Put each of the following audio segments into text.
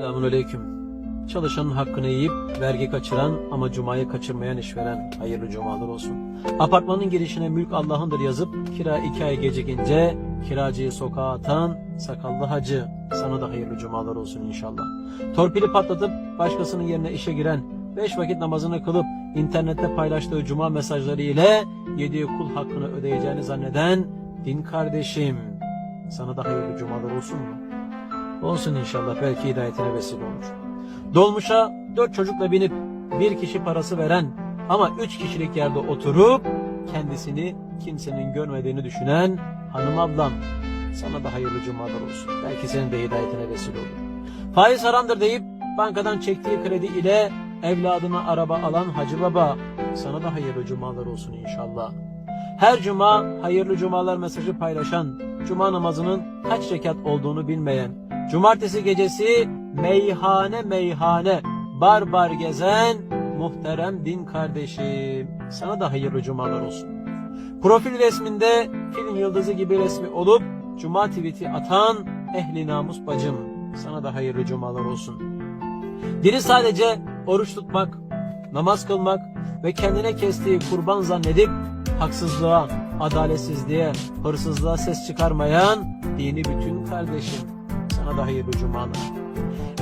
Selamun Aleyküm. Çalışanın hakkını yiyip vergi kaçıran ama cumayı kaçırmayan işveren hayırlı cumalar olsun. Apartmanın girişine mülk Allah'ındır yazıp kira iki ay gecikince kiracıyı sokağa atan sakallı hacı sana da hayırlı cumalar olsun inşallah. Torpili patlatıp başkasının yerine işe giren beş vakit namazını kılıp internette paylaştığı cuma mesajları ile yediği kul hakkını ödeyeceğini zanneden din kardeşim sana da hayırlı cumalar olsun? Olsun inşallah belki hidayetine vesile olur. Dolmuşa dört çocukla binip bir kişi parası veren ama üç kişilik yerde oturup kendisini kimsenin görmediğini düşünen hanım ablam sana da hayırlı cumalar olsun. Belki senin de hidayetine vesile olur. Faiz haramdır deyip bankadan çektiği kredi ile evladına araba alan hacı baba sana da hayırlı cumalar olsun inşallah. Her cuma hayırlı cumalar mesajı paylaşan, cuma namazının kaç rekat olduğunu bilmeyen, cumartesi gecesi meyhane meyhane bar bar gezen muhterem din kardeşim. Sana da hayırlı cumalar olsun. Profil resminde film yıldızı gibi resmi olup cuma tweet'i atan ehli namus bacım. Sana da hayırlı cumalar olsun. Dini sadece oruç tutmak, namaz kılmak ve kendine kestiği kurban zannedip haksızlığa, adaletsizliğe, hırsızlığa ses çıkarmayan dini bütün kardeşim. Sana da hayırlı cumalar.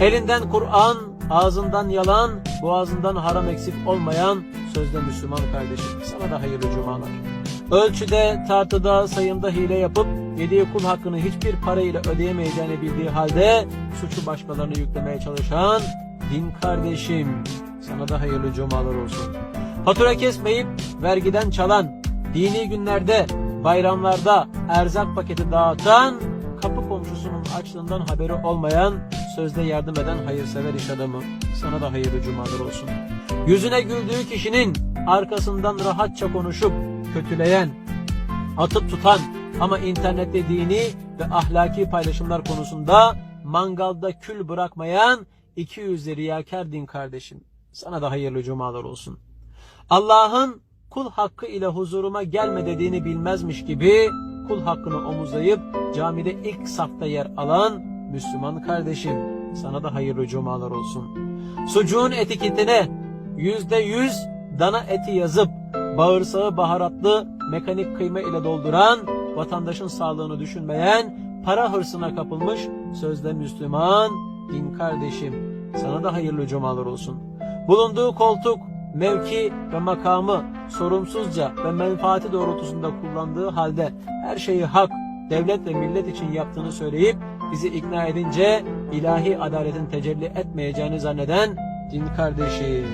Elinden Kur'an, ağzından yalan, boğazından haram eksik olmayan sözde Müslüman kardeşim. Sana da hayırlı cumalar. Ölçüde, tartıda, sayımda hile yapıp yediği kul hakkını hiçbir parayla ödeyemeyeceğini bildiği halde suçu başkalarına yüklemeye çalışan din kardeşim. Sana da hayırlı cumalar olsun. Fatura kesmeyip vergiden çalan, dini günlerde, bayramlarda erzak paketi dağıtan, kapı komşusunun açlığından haberi olmayan, sözde yardım eden hayırsever iş adamı. Sana da hayırlı cumalar olsun. Yüzüne güldüğü kişinin arkasından rahatça konuşup kötüleyen, atıp tutan ama internette dini ve ahlaki paylaşımlar konusunda mangalda kül bırakmayan iki yüzlü riyakar din kardeşim. Sana da hayırlı cumalar olsun. Allah'ın kul hakkı ile huzuruma gelme dediğini bilmezmiş gibi kul hakkını omuzlayıp camide ilk safta yer alan Müslüman kardeşim. Sana da hayırlı cumalar olsun. Sucuğun etiketine yüzde yüz dana eti yazıp bağırsağı baharatlı mekanik kıyma ile dolduran vatandaşın sağlığını düşünmeyen para hırsına kapılmış sözde Müslüman din kardeşim. Sana da hayırlı cumalar olsun. Bulunduğu koltuk, mevki ve makamı sorumsuzca ve menfaati doğrultusunda kullandığı halde her şeyi hak, devlet ve millet için yaptığını söyleyip bizi ikna edince ilahi adaletin tecelli etmeyeceğini zanneden din kardeşim.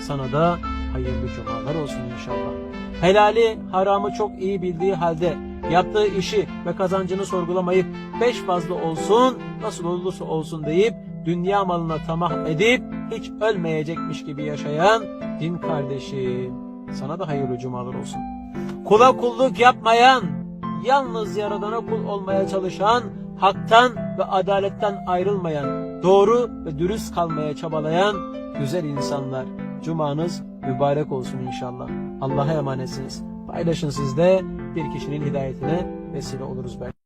Sana da hayırlı cumalar olsun inşallah. Helali, haramı çok iyi bildiği halde yaptığı işi ve kazancını sorgulamayıp beş fazla olsun, nasıl olursa olsun deyip dünya malına tamah edip hiç ölmeyecekmiş gibi yaşayan din kardeşim. Sana da hayırlı cumalar olsun. Kula kulluk yapmayan, yalnız yaradana kul olmaya çalışan, haktan ve adaletten ayrılmayan, doğru ve dürüst kalmaya çabalayan güzel insanlar. Cumanız mübarek olsun inşallah. Allah'a emanetsiniz. Paylaşın siz de bir kişinin hidayetine vesile oluruz belki.